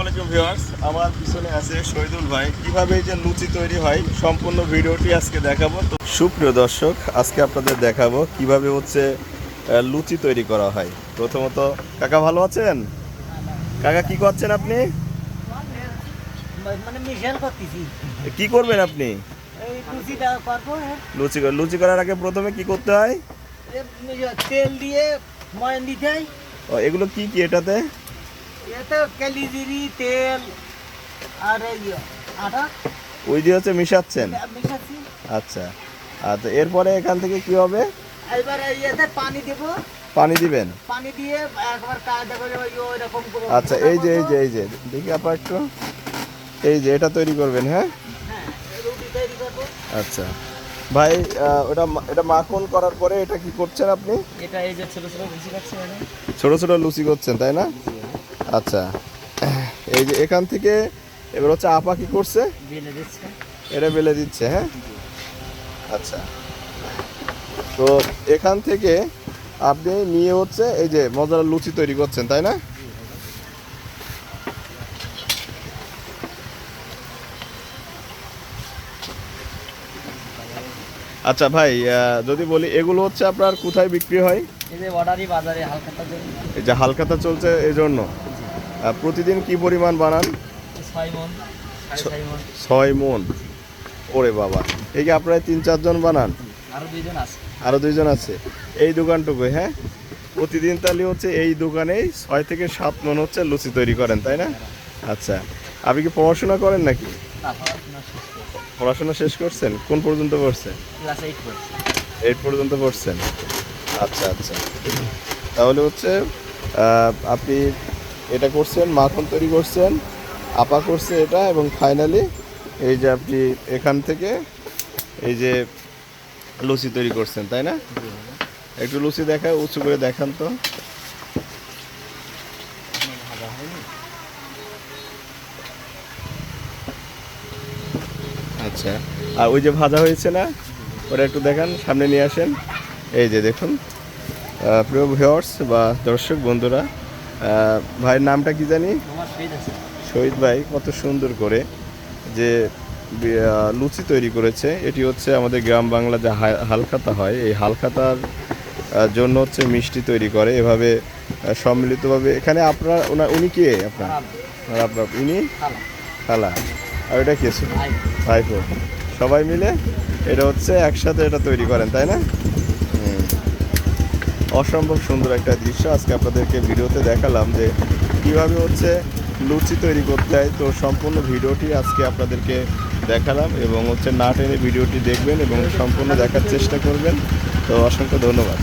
আলাইকুম ভিউয়ার্স আমার পিছনে আছে শহীদুল ভাই। কীভাবে এই যে লুচি তৈরি হয় সম্পূর্ণ ভিডিওটি আজকে দেখাবো। তো সুপ্রিয় দর্শক আজকে আপনাদের দেখাবো কীভাবে হচ্ছে লুচি তৈরি করা হয়। প্রথমত কাকা ভালো আছেন? কাকা কি করছেন আপনি? মানে কি করবেন আপনি? হ্যাঁ। লুচি লুচি করার আগে প্রথমে কি করতে হয়? তেল দিয়ে ময়ন দিতে হয়। ও, এগুলো কি কি এটাতে? এতে কালিজিরি তেল আর আটা ওই দিয়ে হচ্ছে মিশাচ্ছেন? মিশাচ্ছি। আচ্ছা। আচ্ছা এরপরে এখান থেকে কি হবে? এবার এতে পানি দেব। পানি দিবেন? পানি দিয়ে একবার কায়দা করে ওই ওইরকম করে। আচ্ছা এই যে এই যে এই যে দেখি আপা একটু। এই যে এটা তৈরি করবেন হ্যাঁ? হ্যাঁ রুটি তৈরি করব। আচ্ছা। ভাই ওটা মা- এটা মাখন করার পরে এটা কি করছেন আপনি? এটা এই যে ছোট ছোট লুচি কাটছে ছোট ছোট লুচি করছেন তাই না? আচ্ছা। এই যে এখান থেকে এবার হচ্ছে আপা কি করছে? এটা বেলে দিচ্ছে হ্যাঁ? আচ্ছা। তো এখান থেকে আপনি নিয়ে হচ্ছে এই যে মজার লুচি তৈরি করছেন তাই না? আচ্ছা ভাই যদি বলি এগুলো হচ্ছে আপনার কোথায় বিক্রি হয়? এই যে অর্ডারই বাজারে হালকা এই যে হালখাতা চলছে এই জন্য। প্রতিদিন কি পরিমাণ বানান? ছয় মন ওরে বাবা। এই কি আপনারা তিন চারজন বানান? আরও দুইজন আছে। আরও দুইজন আছে। এই দোকানটুকু হ্যাঁ? প্রতিদিন তাহলে হচ্ছে এই দোকানেই ছয় থেকে সাত মন হচ্ছে লুচি তৈরি করেন তাই না? আচ্ছা। আপনি কি পড়াশোনা করেন নাকি? পড়াশোনা শেষ করছেন? কোন পর্যন্ত পড়ছেন? এইট পর্যন্ত পড়ছেন। আচ্ছা আচ্ছা। তাহলে হচ্ছে আপনি এটা করছেন, মাখন তৈরি করছেন, আপা করছে এটা এবং ফাইনালি এই যে আপনি এখান থেকে এই যে লুচি তৈরি করছেন, তাই না? একটু লুচি দেখা উঁচু করে দেখান তো। আচ্ছা আর ওই যে ভাজা হয়েছে না, ওটা একটু দেখান, সামনে নিয়ে আসেন। এই যে দেখুন প্রিয় ভিউয়ার্স বা দর্শক বন্ধুরা ভাইয়ের নামটা কি জানি? শহীদ ভাই কত সুন্দর করে যে লুচি তৈরি করেছে। এটি হচ্ছে আমাদের গ্রাম বাংলা যে হালখাতা হয় এই হালখাতার জন্য হচ্ছে মিষ্টি তৈরি করে। এভাবে সম্মিলিতভাবে এখানে আপনার ওনার উনি কে আপনার? আপনার খারাপ খালা আর এটা কে ভাইপো সবাই মিলে এটা হচ্ছে একসাথে এটা তৈরি করেন তাই না। অসম্ভব সুন্দর একটা দৃশ্য। আজকে আপনাদেরকে ভিডিওতে দেখালাম যে কীভাবে হচ্ছে লুচি তৈরি করতে হয়। তো সম্পূর্ণ ভিডিওটি আজকে আপনাদেরকে দেখালাম এবং হচ্ছে না টেনে ভিডিওটি দেখবেন এবং সম্পূর্ণ দেখার চেষ্টা করবেন। তো অসংখ্য ধন্যবাদ।